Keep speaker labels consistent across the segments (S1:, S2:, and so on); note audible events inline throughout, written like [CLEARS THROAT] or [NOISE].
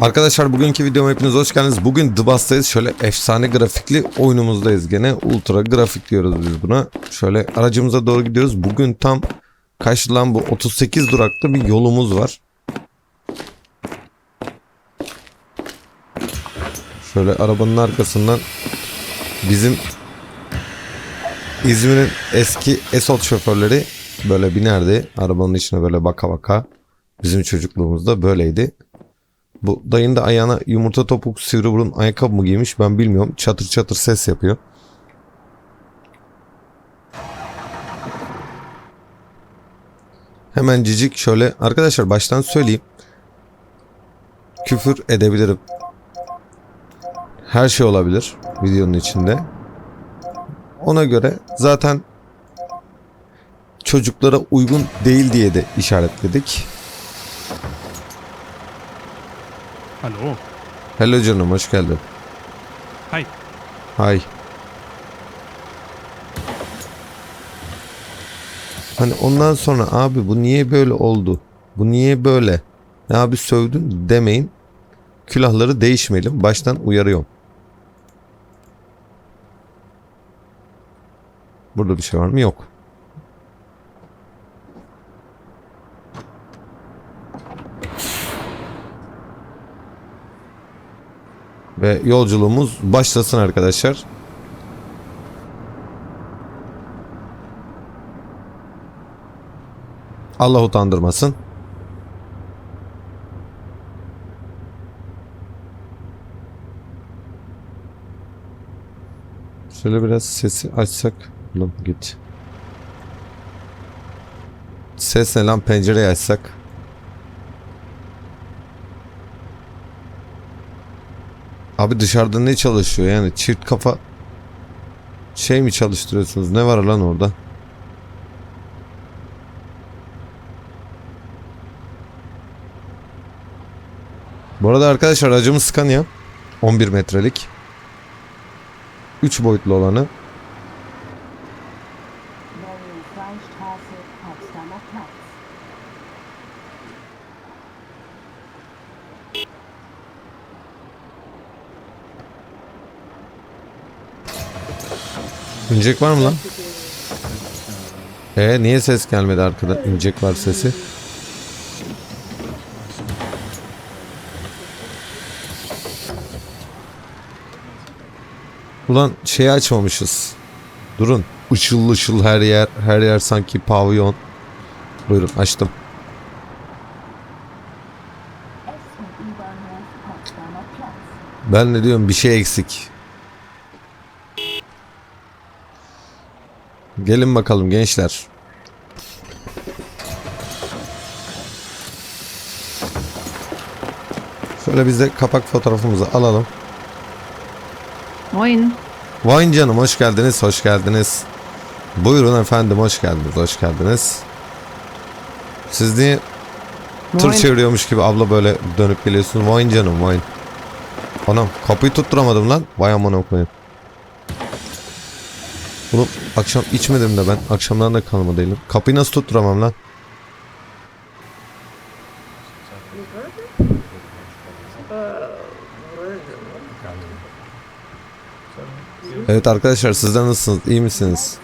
S1: Arkadaşlar bugünkü videoma hepiniz hoş geldiniz. Bugün The. Şöyle efsane grafikli oyunumuzdayız gene. Ultra grafik diyoruz biz buna. Şöyle aracımıza doğru gidiyoruz. Bugün tam kaç lan bu 38 duraklı bir yolumuz var. Şöyle arabanın arkasından bizim İzmir'in eski Esot şoförleri böyle binerdi. Arabanın içine böyle baka baka. Bizim çocukluğumuzda böyleydi. Bu dayın da ayağına yumurta topuk sivri burun ayakkabı mı giymiş ben bilmiyorum. Çatır çatır ses yapıyor. Hemen cicik şöyle arkadaşlar baştan söyleyeyim. Küfür edebilirim. Her şey olabilir videonun içinde. Ona göre zaten çocuklara uygun değil diye de işaretledik.
S2: Hallo.
S1: Hello canım hoş geldin.
S2: Hi.
S1: Hay. Hani ondan sonra abi bu niye böyle oldu? Bu niye böyle? Ya abi sövdün demeyin. Külahları değişmeyelim. Baştan uyarıyorum. Burada bir şey var mı? Yok. Ve yolculuğumuz başlasın arkadaşlar. Allah utandırmasın. Şöyle biraz sesi açsak. Oğlum git. Ses ne lan pencereyi açsak. Abi dışarıda ne çalışıyor yani? Çift kafa şey mi çalıştırıyorsunuz? Ne var lan orada? Bu arada arkadaşlar aracımız Scania 11 metrelik. 3 boyutlu olanı İncek var mı lan? Ee niye ses gelmedi arkada? İncek var sesi. Ulan şeyi açmamışız. Durun. Işıl ışıl her yer. Her yer sanki pavyon. Buyurun açtım. Ben ne diyorum bir şey eksik. Gelin bakalım gençler. Şöyle biz de kapak fotoğrafımızı alalım.
S3: Moin.
S1: Vay canım hoş geldiniz, hoş geldiniz. Buyurun efendim hoş geldiniz, hoş geldiniz. Siz niye tır çeviriyormuş gibi abla böyle dönüp geliyorsun? Vay canım vay. Anam kapıyı tutturamadım lan. Vay aman koyayım. Oğlum akşam içmedim de ben. Akşamdan da kalma değilim. Kapıyı nasıl tutturamam lan? Evet arkadaşlar sizler nasılsınız? İyi misiniz?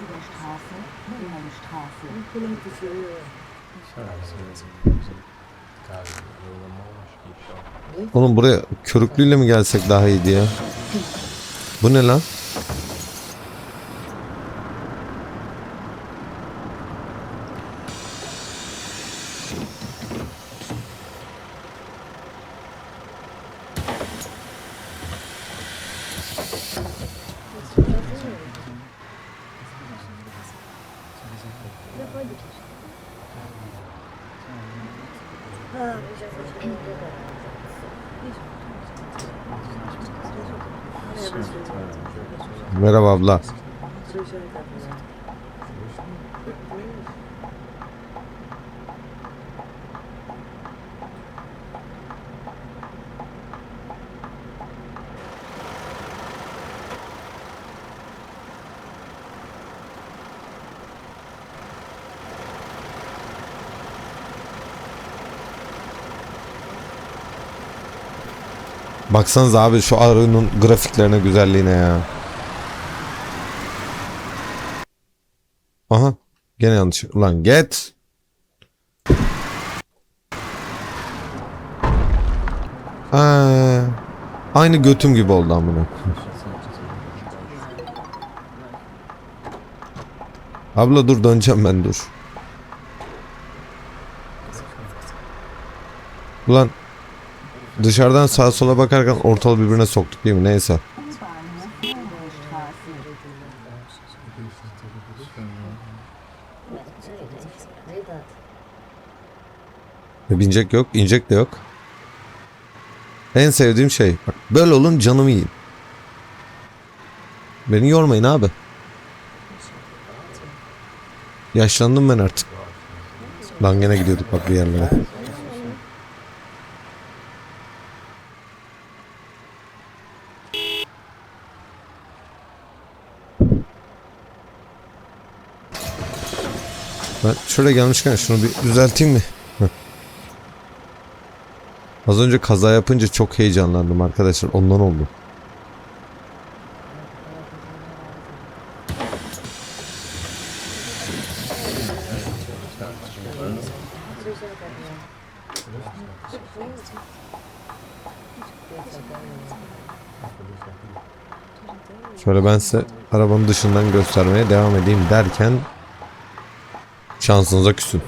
S1: Oğlum buraya körüklüyle mi gelsek daha iyiydi ya? Bu ne lan? Merhaba abla. Baksanız abi şu arının grafiklerine güzelliğine ya. Gene yanlış. Ulan get. Aa, aynı götüm gibi oldu amına. Abla dur döneceğim ben dur. Ulan dışarıdan sağa sola bakarken ortalığı birbirine soktuk değil mi? Neyse.
S4: U-Bahnhof Mogelstraße.
S1: Binecek yok, inecek de yok. En sevdiğim şey. Bak böyle olun canımı yiyin. Beni yormayın abi. Yaşlandım ben artık. Lan gene gidiyorduk bak bir yerlere. Ben şöyle gelmişken şunu bir düzelteyim mi? Az önce kaza yapınca çok heyecanlandım arkadaşlar. Ondan oldu. Şöyle ben size arabanın dışından göstermeye devam edeyim derken şansınıza küsün.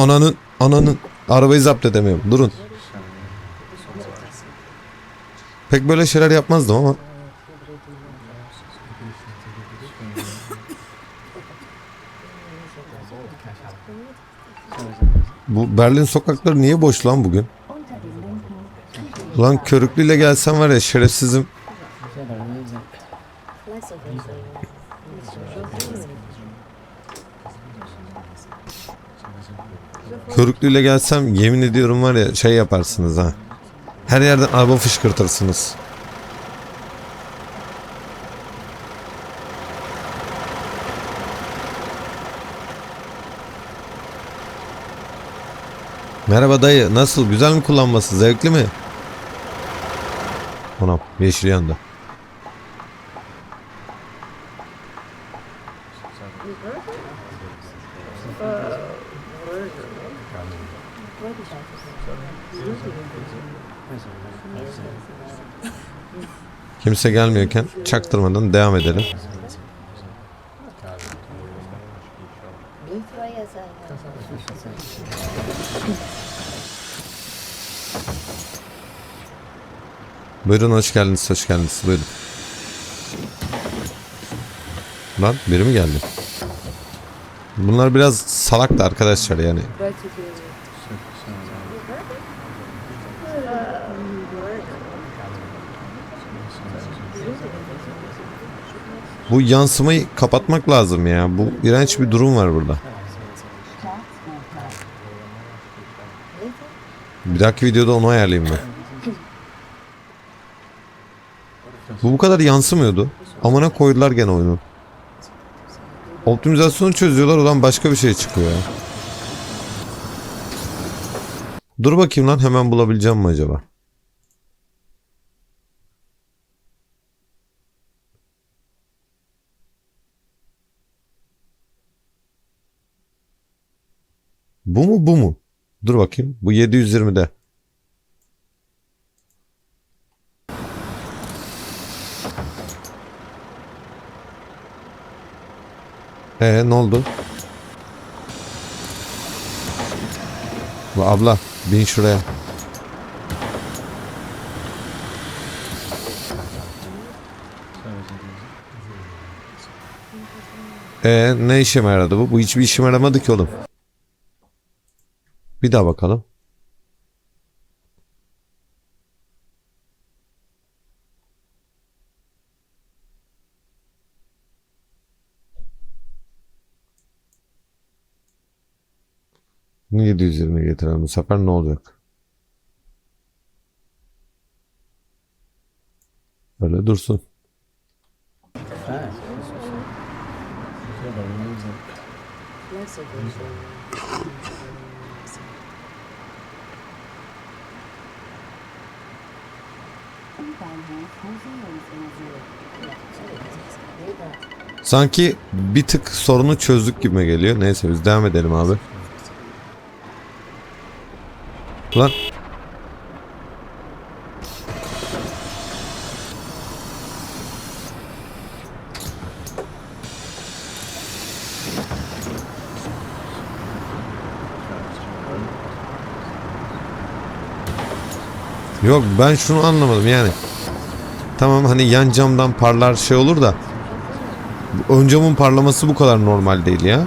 S1: Ananın ananın arabayı zapt edemiyorum. Durun. Pek böyle şeyler yapmazdım ama bu Berlin sokakları niye boş lan bugün? Ulan körüklüyle gelsem var ya şerefsizim. Körüklüyle gelsem yemin ediyorum var ya şey yaparsınız ha. Her yerden araba fışkırtırsınız. Merhaba dayı. Nasıl? Güzel mi kullanması? Zevkli mi? Anam yeşil yandı. Kimse gelmiyorken çaktırmadan devam edelim. Buyurun hoş geldiniz, hoş geldiniz. Buyurun. Lan biri mi geldi? Bunlar biraz salak da arkadaşlar yani. Bu yansımayı kapatmak lazım ya. Bu iğrenç bir durum var burada. Bir dahaki videoda onu ayarlayayım ben. Bu bu kadar yansımıyordu. Amına koydular gene oyunu. Optimizasyonu çözüyorlar ulan başka bir şey çıkıyor. Dur bakayım lan hemen bulabileceğim mi acaba? Bu mu bu mu? Dur bakayım. Bu 720'de. Ee ne oldu? Bu abla bin şuraya. Ee ne işime yaradı bu? Bu hiçbir işime yaramadı ki oğlum. Bir daha bakalım. Bunu 720 getirelim. Bu sefer ne olacak? Böyle dursun.
S4: U-Bahnhof Museumsinsel.
S1: Sanki bir tık sorunu çözdük gibi geliyor. Neyse biz devam edelim abi. Lan. Yok ben şunu anlamadım yani. Tamam hani yan camdan parlar şey olur da Ön camın parlaması bu kadar normal değil ya.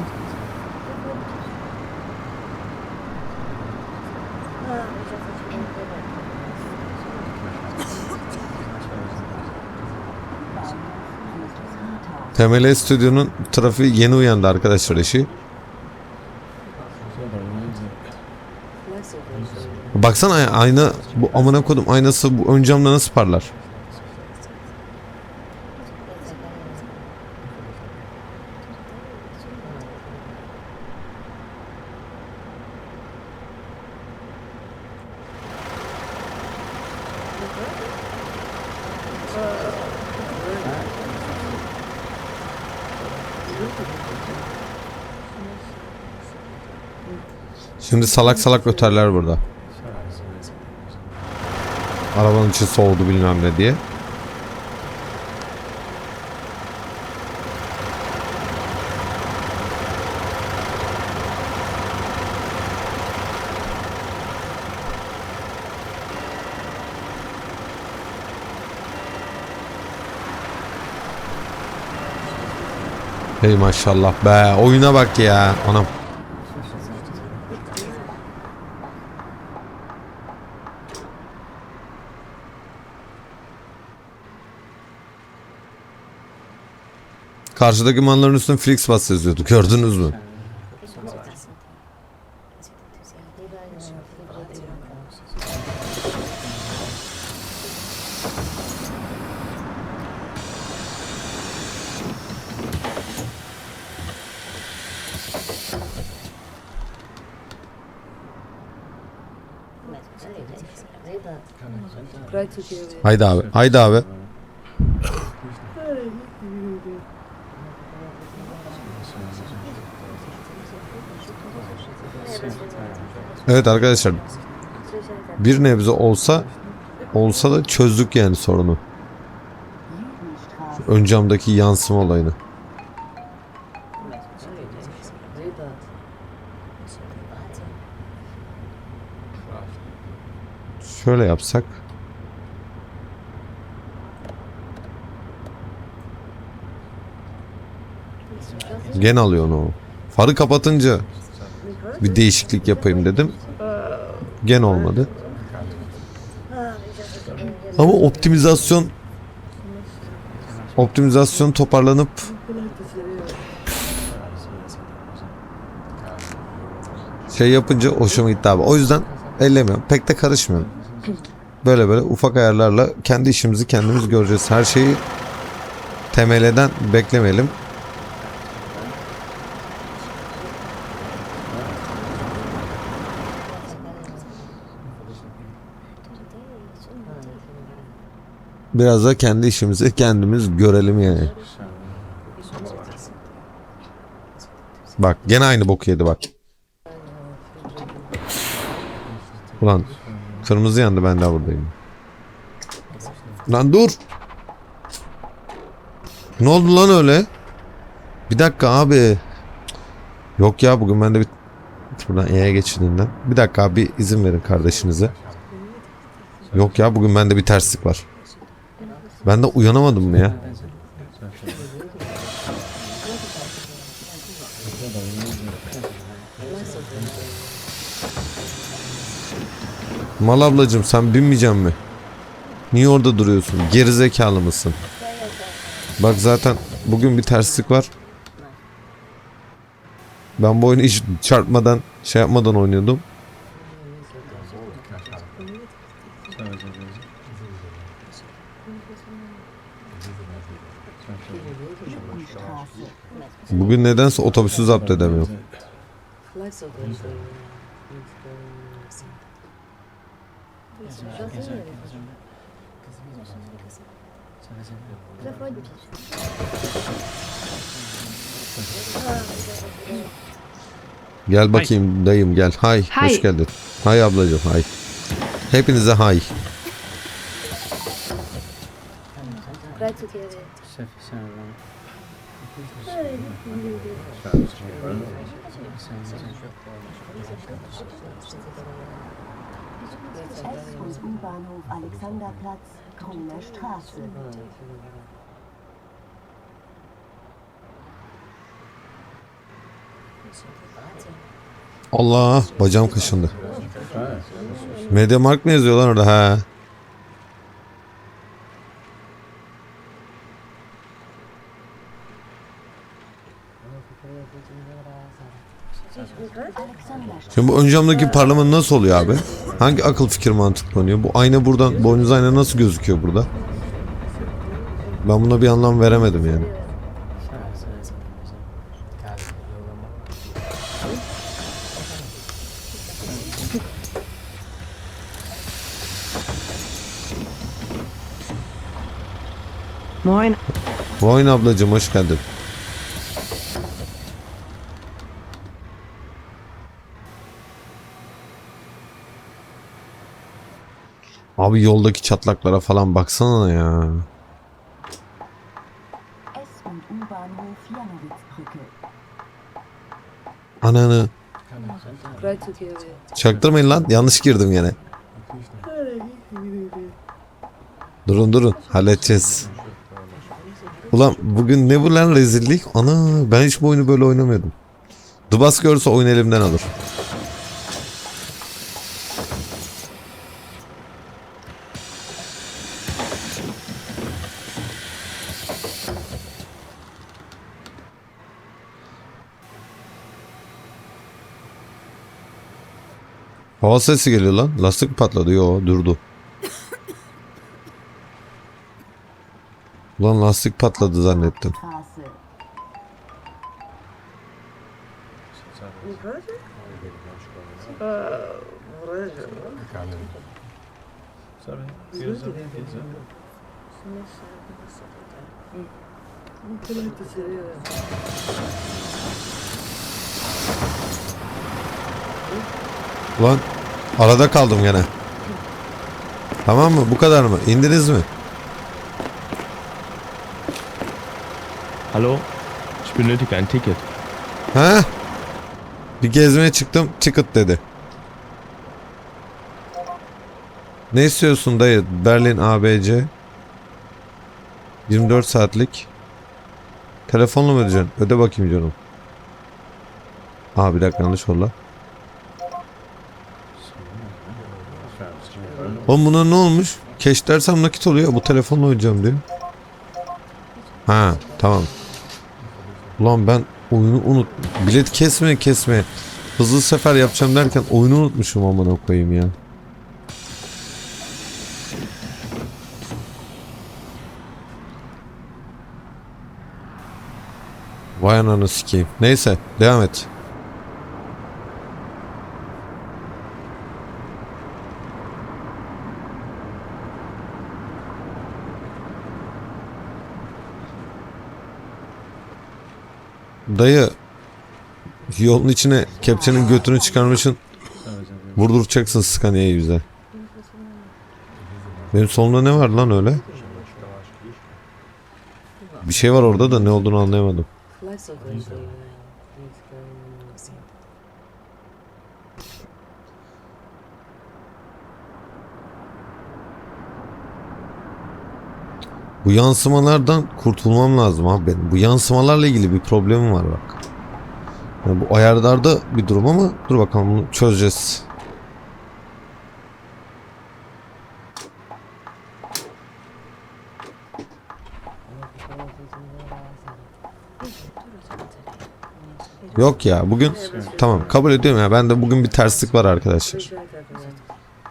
S1: Temel Stüdyo'nun trafiği yeni uyandı arkadaşlar eşi. Baksana ay- ayna bu amına kodum aynası bu ön camda nasıl parlar? Şimdi salak salak öterler burada. Arabanın içi soğudu bilmem ne diye. Hey maşallah be oyuna bak ya anam. Karşıdaki manların üstüne Flixbus yazıyordu. Gördünüz mü? Haydi abi. Haydi abi. Evet arkadaşlar. Bir nebze olsa olsa da çözdük yani sorunu. Ön camdaki yansıma olayını. Şöyle yapsak. Gen alıyor onu. Farı kapatınca bir değişiklik yapayım dedim. Gen olmadı. Ama optimizasyon optimizasyon toparlanıp şey yapınca hoşuma gitti abi. O yüzden ellemiyorum. Pek de karışmıyorum. Böyle böyle ufak ayarlarla kendi işimizi kendimiz göreceğiz. Her şeyi temeleden beklemeyelim. Biraz da kendi işimizi kendimiz görelim yani. Bak gene aynı boku yedi bak. Ulan kırmızı yandı ben daha buradayım. Lan dur. Ne oldu lan öyle? Bir dakika abi. Yok ya bugün ben de bir buradan E'ye geçidiğinden. Bir dakika abi izin verin kardeşinize. Yok ya bugün bende bir terslik var. Ben de uyanamadım mı ya? Mal ablacım sen binmeyeceksin mi? Niye orada duruyorsun? Gerizekalı mısın? Bak zaten bugün bir terslik var. Ben bu oyunu hiç çarpmadan şey yapmadan oynuyordum. Bugün nedense otobüsü zapt edemiyorum. Gel bakayım dayım gel. Hay.
S3: Hay.
S1: Hoş geldin. Hay ablacığım hay. Hepinize hay.
S4: S- und U-Bahnhof Alexanderplatz, Grüner Straße.
S1: Allah bacağım kaşındı. Mediamarkt mı yazıyor lan orada ha? Şimdi bu ön camdaki parlaman nasıl oluyor abi? Hangi akıl fikir mantıklanıyor? Bu ayna buradan, boynuz ayna nasıl gözüküyor burada? Ben buna bir anlam veremedim yani.
S3: Moin.
S1: Boyun ablacığım hoş geldin. Abi yoldaki çatlaklara falan baksana ya. Ananı. Çaktırmayın lan. Yanlış girdim yine. Durun durun. Halledeceğiz. Ulan bugün ne bu lan rezillik? Ana ben hiç bu oyunu böyle oynamıyordum. Dubas görse oyun elimden alır. Hava sesi geliyor lan. Lastik mi patladı. Yo durdu. Ulan lastik patladı zannettim.
S4: Straße.
S1: Arada kaldım gene. Tamam mı? Bu kadar mı? İndiniz mi?
S5: Hallo, ich benötige ein Ticket.
S1: Ha? Bir gezmeye çıktım. Ticket dedi. Ne istiyorsun dayı? Berlin ABC. 24 saatlik. Telefonla mı ödeyeceksin? Öde bakayım canım. Aa bir dakika yanlış oldu. lan. Oğlum buna ne olmuş? Keş dersem nakit oluyor. Bu telefonla ödeyeceğim diyor. Ha tamam. Ulan ben oyunu unut. Bilet kesme kesme. Hızlı sefer yapacağım derken oyunu unutmuşum amına koyayım ya. Vay ananı sikeyim. Neyse devam et. Dayı yolun içine kepçenin götünü çıkarmışsın. Vurduracaksın Scania'yı bize. Benim solumda ne var lan öyle? Bir şey var orada da ne olduğunu anlayamadım. Bu yansımalardan kurtulmam lazım abi benim. Bu yansımalarla ilgili bir problemim var bak. Yani bu ayarlarda bir durum ama dur bakalım bunu çözeceğiz. Yok ya bugün tamam kabul ediyorum ya bende bugün bir terslik var arkadaşlar.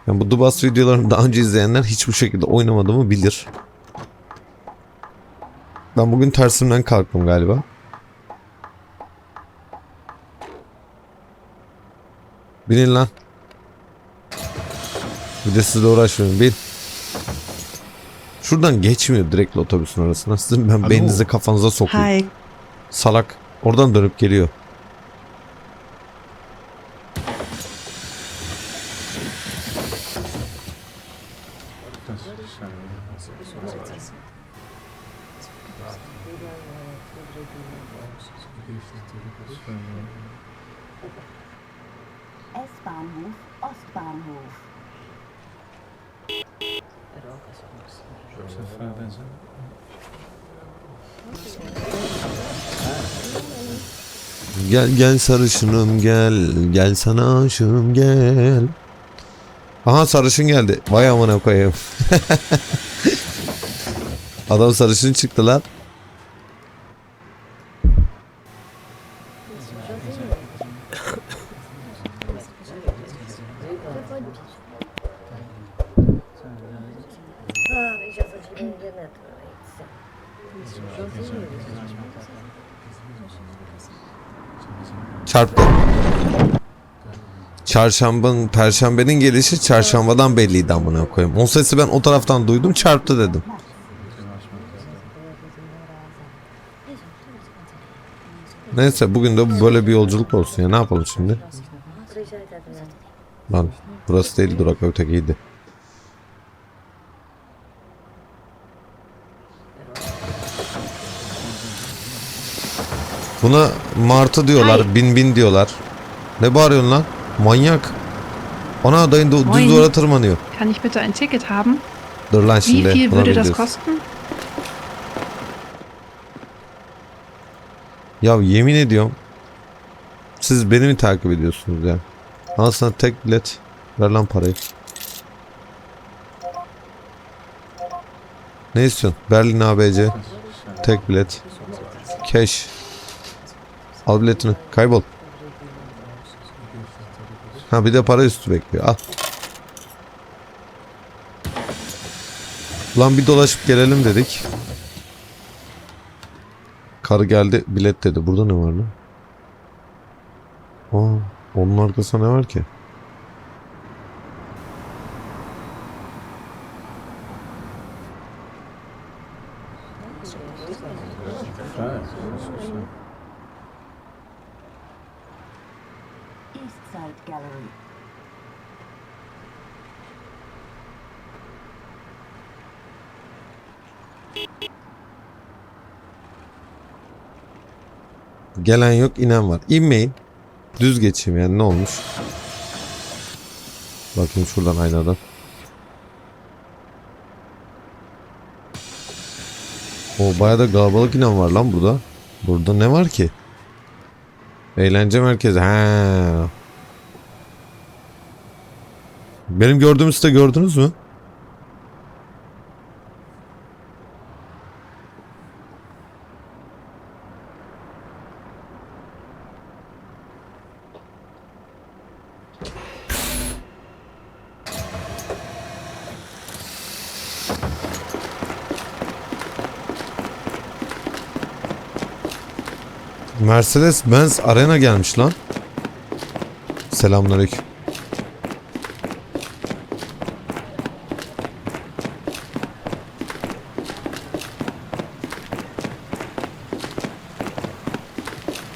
S1: Yani bu Dubas videolarını daha önce izleyenler hiç bu şekilde oynamadığımı bilir. Ben bugün tersimden kalktım galiba. Binin lan. Bir de sizle uğraşmıyorum. Bin. Şuradan geçmiyor direkt otobüsün arasına. Sizin ben
S5: Alo.
S1: beyninizi kafanıza sokayım.
S3: Hi.
S1: Salak. Oradan dönüp geliyor.
S4: S-Bahnhof, Ostbahnhof.
S1: Gel gel sarışınım gel. Gel sana aşığım gel. Aha sarışın geldi. Vay amına koyayım. [LAUGHS] Adam sarışın çıktı lan. Çarşambanın, perşembenin gelişi çarşambadan belliydi amına koyayım. O sesi ben o taraftan duydum çarptı dedim. Neyse bugün de böyle bir yolculuk olsun ya ne yapalım şimdi? Lan burası değil durak ötekiydi. Buna martı diyorlar, bin bin diyorlar. Ne bağırıyorsun lan? Manyak. Ana dayın du- düz duvara tırmanıyor.
S6: Kann ich bitte ein Ticket haben?
S1: Dur lan
S6: Wie
S1: şimdi.
S6: viel
S1: buna
S6: würde das kosten?
S1: Ya yemin ediyorum. Siz beni mi takip ediyorsunuz ya? Al sana tek bilet. Ver lan parayı. Ne istiyorsun? Berlin ABC. Tek bilet. Cash. Al biletini. Kaybol. Ha bir de para üstü bekliyor. Al. Lan bir dolaşıp gelelim dedik. Karı geldi bilet dedi. Burada ne var lan? Aa, onun arkasında ne var ki? Gelen yok inen var. İnmeyin. Düz geçeyim yani ne olmuş? Bakayım şuradan aynadan. O bayağı da kalabalık inen var lan burada. Burada ne var ki? Eğlence merkezi. Ha. Benim gördüğümü siz de gördünüz mü? Mercedes Benz Arena gelmiş lan. Selamünaleyküm.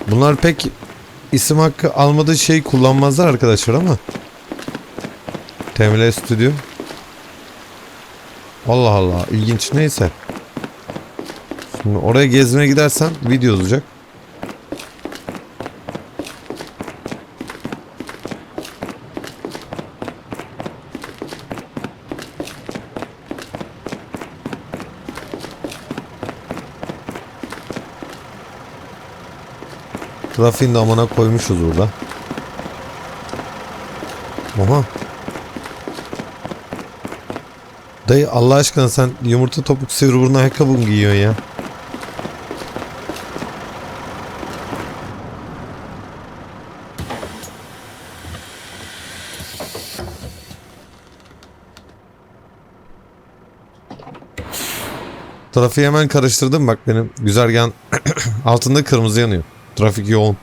S1: Bunlar pek isim hakkı almadığı şey kullanmazlar arkadaşlar ama. TML Studio. Allah Allah ilginç neyse. Şimdi oraya gezmeye gidersen video olacak. Trafiğin de amına koymuşuz burada. Oha. Dayı Allah aşkına sen yumurta topuk sivri burnu ayakkabı mı giyiyorsun ya? Trafiği hemen karıştırdım bak benim güzergahın [CLEARS THROAT] altında kırmızı yanıyor. Trafik yoğun.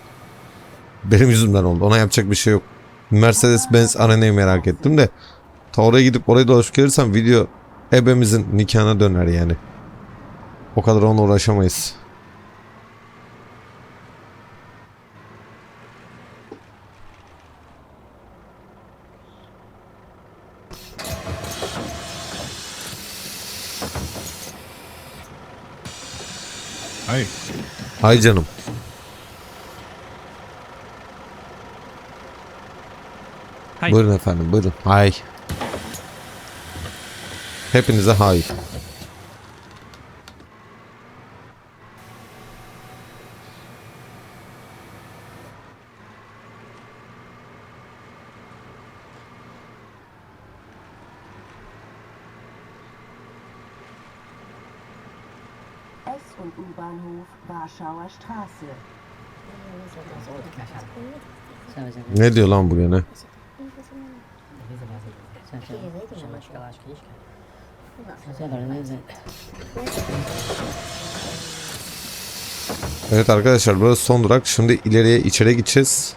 S1: Benim yüzümden oldu. Ona yapacak bir şey yok. Mercedes Benz Arena'yı merak ettim de. Ta oraya gidip oraya dolaşıp gelirsem video ebemizin nikahına döner yani. O kadar onunla uğraşamayız.
S2: Hi.
S1: Hay canım.
S2: Hi.
S1: Buyurun efendim buyurun. Hay. Hepinize hay.
S4: S- und U-Bahnhof Warschauer Straße.
S1: Ne diyor lan bu gene? Evet arkadaşlar burası son durak. Şimdi ileriye içeri gideceğiz.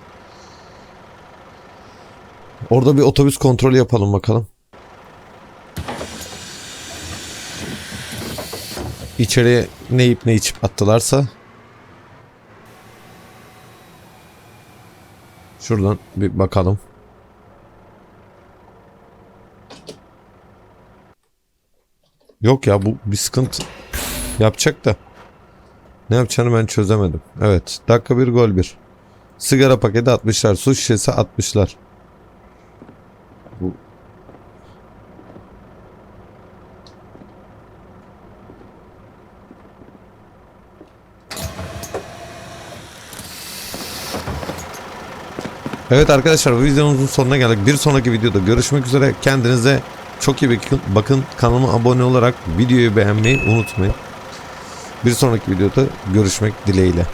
S1: Orada bir otobüs kontrolü yapalım bakalım. İçeriye ne yiyip ne içip attılarsa. Şuradan bir bakalım. Yok ya bu bir sıkıntı yapacak da. Ne yapacağını ben çözemedim. Evet. Dakika bir gol bir. Sigara paketi 60'lar. Su şişesi 60'lar. Bu... Evet arkadaşlar bu videomuzun sonuna geldik. Bir sonraki videoda görüşmek üzere. Kendinize çok iyi bakın. Bakın kanalıma abone olarak videoyu beğenmeyi unutmayın. Bir sonraki videoda görüşmek dileğiyle.